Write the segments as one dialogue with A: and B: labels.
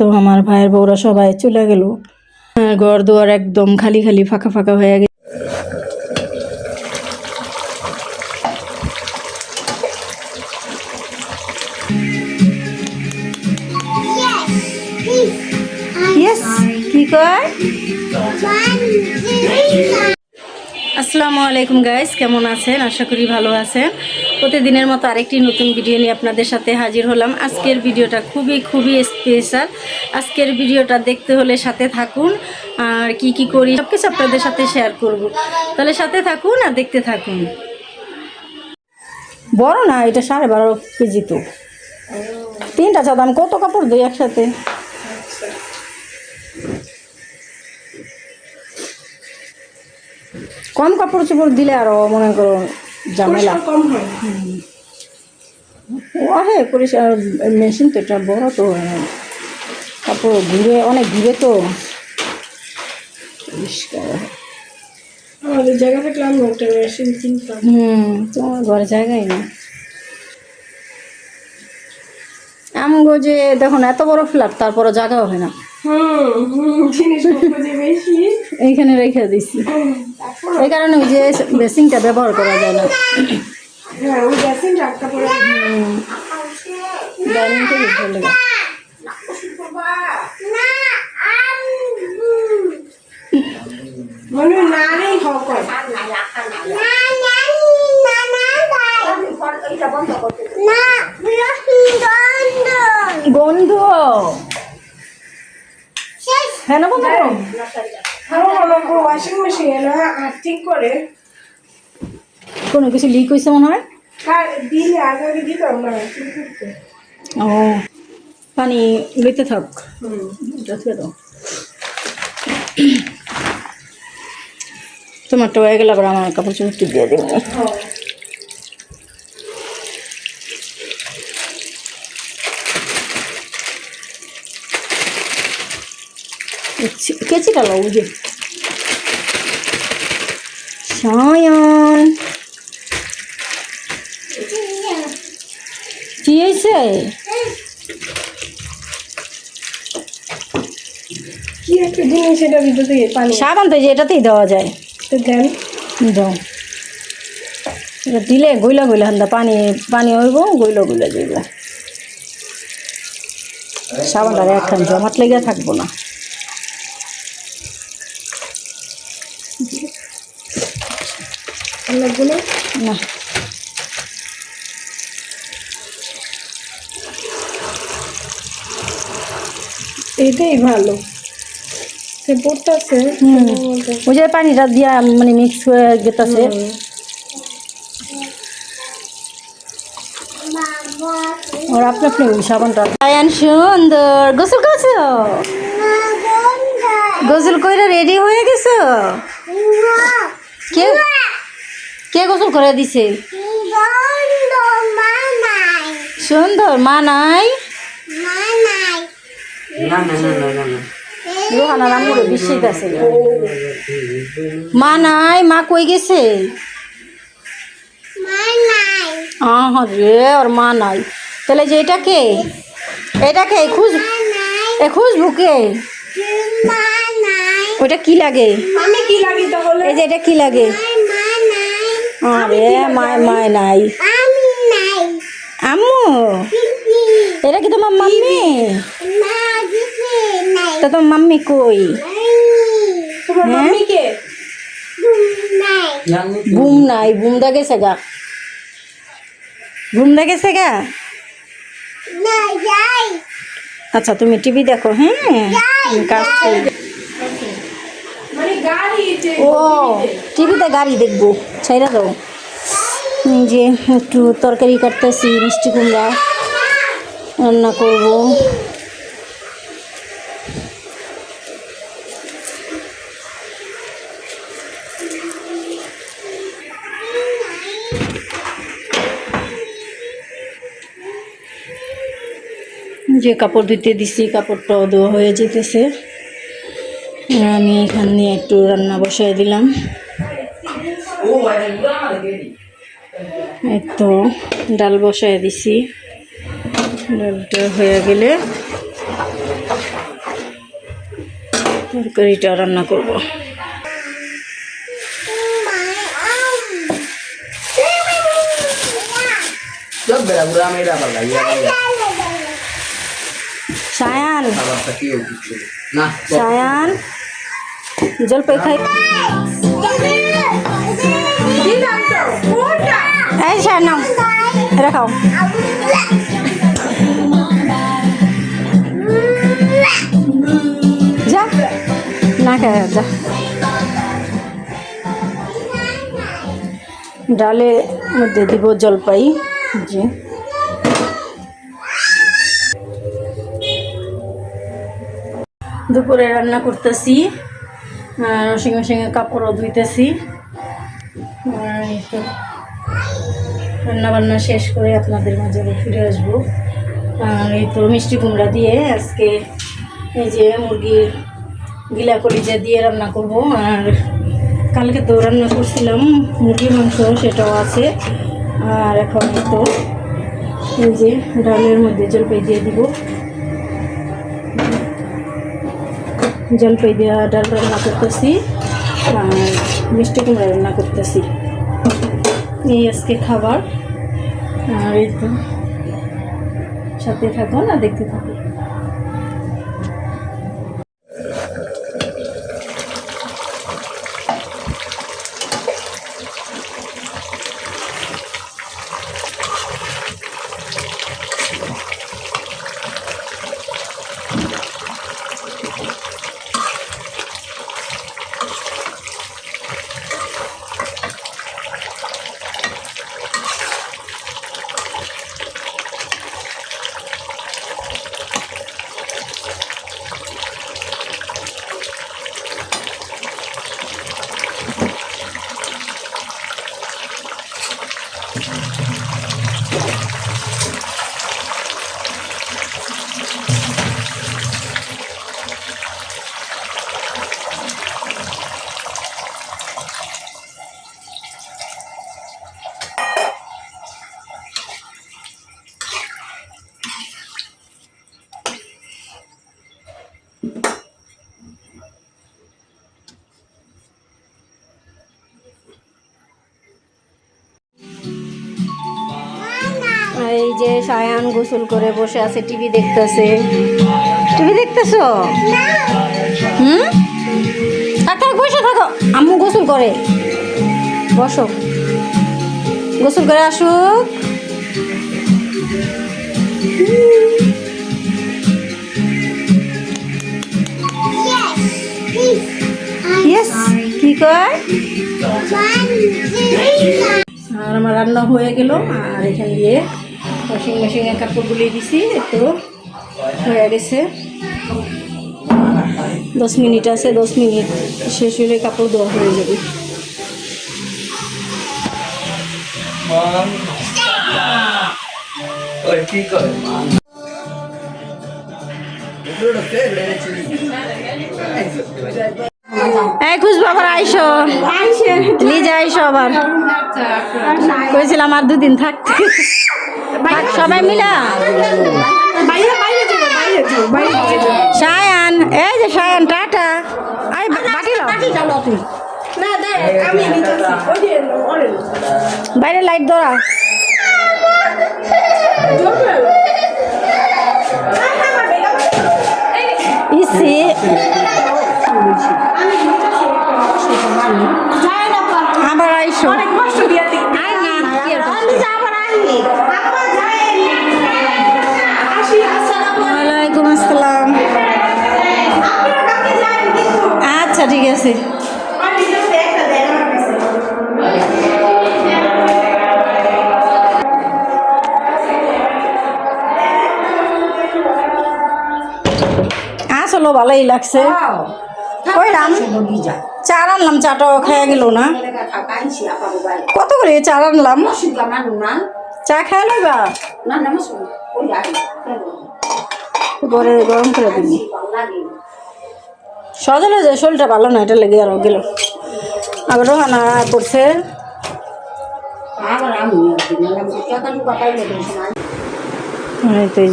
A: তো আমার ভাইয়ের বউরা সবাই চলে গেল। ঘর দুয়ার একদম খালি খালি ফাঁকা ফাঁকা হয়ে গেছে। কি কয়? আসসালামু আলাইকুম গাইস কেমন আছেন? আশা করি ভালো আছেন। প্রতিদিনের মতো আরেকটি নতুন ভিডিও নিয়ে আপনাদের সাথে হাজির হলাম। আজকের ভিডিওটা খুবই খুবই স্পেশাল আজকের ভিডিওটা দেখতে হলে সাথে থাকুন। আর কি কি করি সব কিছু আপনাদের সাথে শেয়ার করব। তাহলে সাথে থাকুন আর দেখতে থাকুন। বড় না, এটা সাড়ে বারো কেজি তো। তিনটা চাঁদা আমি কত কাপড় দিই একসাথে? কম কাপড় চোপড় দিলে আরও মনে করো ঝামেলা।
B: কম হয়।
A: ও হে পরিষ্কার মেশিন তো এটা বড় তো কাপড় ঘুরে অনেক ঘুরে তো। পরিষ্কার। হয়।
B: আমাদের জায়গা থাকলে আমি একটা মেশিন কিনতাম।
A: হুম তোমার ঘরে জায়গায় নেই। আমগো যে দেখুন এত বড় ফ্ল্যাট তারপরে জায়গা হবে না। এইখানে রেখে দিছি। এই কারণে ওই যে বেসিংটা ব্যবহার করা যায় না।
B: হ্যাঁ ওই গ্যাসের রাখতে পারে
A: ডাইনিং টেবিল ভালো লাগে
B: মনে হয় না নেই হক হয়
A: গন্ধ হ্যাঁ না বন্ধ করো।
B: ওয়াশিং মেশিনে না আর্থিং করে।
A: কোনো কিছু লিক হয়েছে মনে হয়?
B: কার দিলে আগে আগে দিতাম না আর্থিং করতে।
A: ও পানি লইতে থাক। দাও তোমারটা হয়ে গেলে আবার আমার কাপড় চোপড় দিয়ে দেবো কেচিটা লাও বুঝে সায়ন। কি হয়েছে?
B: কি একটা জিনিস এটা ভিতর থেকে পানি।
A: সাবান তো এটাতেই দেওয়া যায়।
B: তো দেন।
A: দাও। এটা দিলে গইলা গইলা হান্দা পানি পানি হইব গইলা গইলা যাইব। সাবানটা একখান জমাট লেগে থাকব না।
B: লাগবে না।
A: না
B: এটাই ভালো। সে পড়তেছে
A: ওই যে পানিটা দিয়া মানে মিক্স হয়ে গেতেছে। ওর আপনি আপনি সাবানটা আয়ান সুন্দর। গোসল করছ? গোসল করে। রেডি হয়ে গেছো? কে কে গোসল করে দিছে? সুন্দর মা নাই? মা নাই? মা কই গেছে? রে ওর মা নাই। তাহলে যে এটা কে? এটা কে? খুঁজ এ খুঁজবু কে? ওইটা কি লাগে? এই যে এটা কি লাগে? আরে মায় মায় নাই। আম্মু এটা কি তোমার মাম্মি? তা তোমার মাম্মি কই? হ্যাঁ? বুম নাই। বুম দা গেছে গা। বুম দা গেছে গা? আচ্ছা তুমি টিভি দেখো হ্যাঁ? কাজ
B: মানে গাড়ি
A: ও, টিভিতে গাড়ি দেখব ছাইরা দাও। যে একটু তরকারি কাটতেছি, মিষ্টি কুমড়া রান্না করব। যে কাপড় ধুতে দিছি, কাপড়টাও ধোয়া হয়ে যেতেছে। আমি এখানে একটু রান্না বসাই দিলাম। তো ডাল বসাই দিছি। ডালটা হয়ে গেলে তরকারিটা রান্না করব। সায়ান। সায়ান। জলপাই খাই। নাও। যা না খায় যা। ডালের মধ্যে দিব জলপাই দুপুরে রান্না করতেছি। আর ওয়াশিং মেশিনে কাপড়ও ধুইতেছি। রান্না বান্না শেষ করে আপনাদের মাঝে ফিরে আসব। আর এই তো মিষ্টি কুমড়া দিয়ে আজকে এই যে মুরগির গিলা কলিজা দিয়ে রান্না করব। আর কালকে তো রান্না করছিলাম মুরগির মাংস, সেটাও আছে। আর এখন তো এই যে ডালের মধ্যে জলপাই দিয়ে দিব। জলপাই দেওয়া, ডাল রান্না করতেছি আর মিষ্টি কুমড়া রান্না করতেছি। এই আজকে খাবার। আর এই তো সাথে থাকুন আর দেখতে থাকুন এই যে সায়ান গোসল করে বসে আছে টিভি দেখতেছে। টিভি দেখতেছো? হুম? থাক বসে থাকো। আম্মু গোসল করে। বসো। গোসল করে আসুক। ইয়েস কি কয়? আর আমার রান্না হয়ে গেল আর এখান দিয়ে ওয়াশিং মেশিনে কাপড় গুলিয়ে দিছি একটু হয়ে গেছে। দশ মিনিট আছে দশ মিনিট শেষ হলে কাপড় দেওয়া হয়ে যাবে। এই আবার আইসো। লিজা আইসো আবার। কইছিলাম আর দুদিন থাকতে। থাক, সবাই মিলা? সায়ান এই যে সায়ান টাটা। আই
B: আমি
A: বাইরে লাইট ধরা। ইসি। আবার আইসো।
B: অনেক কষ্ট দিয়ে
A: আয় না আর কষ্ট?
B: কাছে
A: আসলো ভালোই লাগছে। কইলাম চার আনলাম চাটাও খেয়ে গেল না। কত করে চার আনলাম? চা খেয়ে লইবা? গরম করে দিবি। সজলে যে শরীরটা ভালো না, এটা লেগে আরও গেল। আবার রোহানা করছে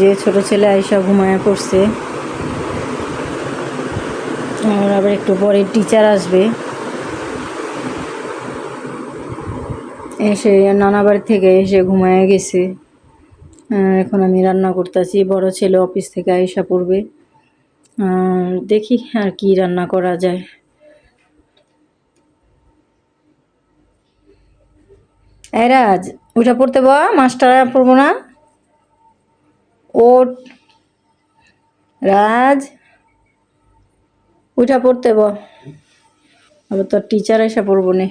A: যে ছোট ছেলে আইসা ঘুমায় পড়ছে। আর আবার একটু পরে টিচার আসবে। এসে নানা বাড়ি থেকে এসে ঘুমায় গেছে। এখন আমি রান্না করতেছি, বড় ছেলে অফিস থেকে আইসা পড়বে। দেখি আর কি রান্না করা যায়। এই রাজ ওইটা পড়তে বা মাস্টার পড়ব না। ওট রাজ ওইটা পড়তে ব আবার তোর টিচার এসে পড়ব নে।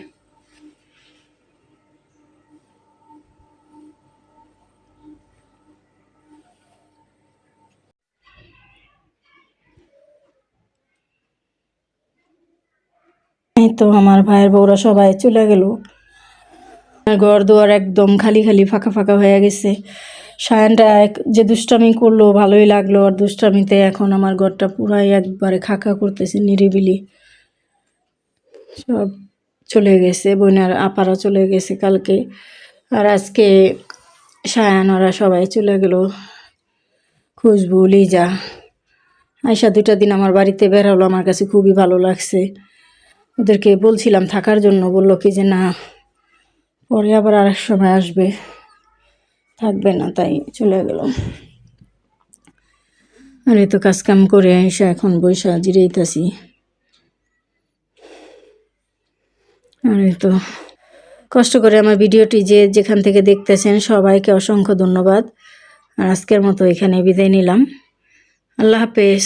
A: তো আমার ভাইয়ের বউরা সবাই চলে গেল। ঘর দুয়ার একদম খালি খালি ফাঁকা ফাঁকা হয়ে গেছে। সায়নটা এক- যে দুষ্টামি করল, ভালোই লাগল। আর দুষ্টামিতে এখন আমার ঘরটা পুরাই একবারে খাকা করতেছে, নিরিবিলি। সব চলে গেছে, বোনার আপারা চলে গেছে কালকে। আর আজকে সায়ান, ওরা সবাই চলে গেল খুশবু, লিজা। আয়সা দুটা দিন আমার বাড়িতে বেরোলো আমার কাছে খুবই ভালো লাগছে। ওদেরকে বলছিলাম থাকার জন্য, বলল কি যে না, পরে আবার আরেক সময় আসবে। থাকবে না, তাই চলে গেল। আর এই তো কাজকাম করে আইসা এখন বৈশা জিরেইতাছি। আর এই তো কষ্ট করে আমার ভিডিওটি যে যেখান থেকে দেখতেছেন, সবাইকে অসংখ্য ধন্যবাদ। আর আজকের মতো এখানে বিদায় নিলাম। আল্লাহ হাফেজ।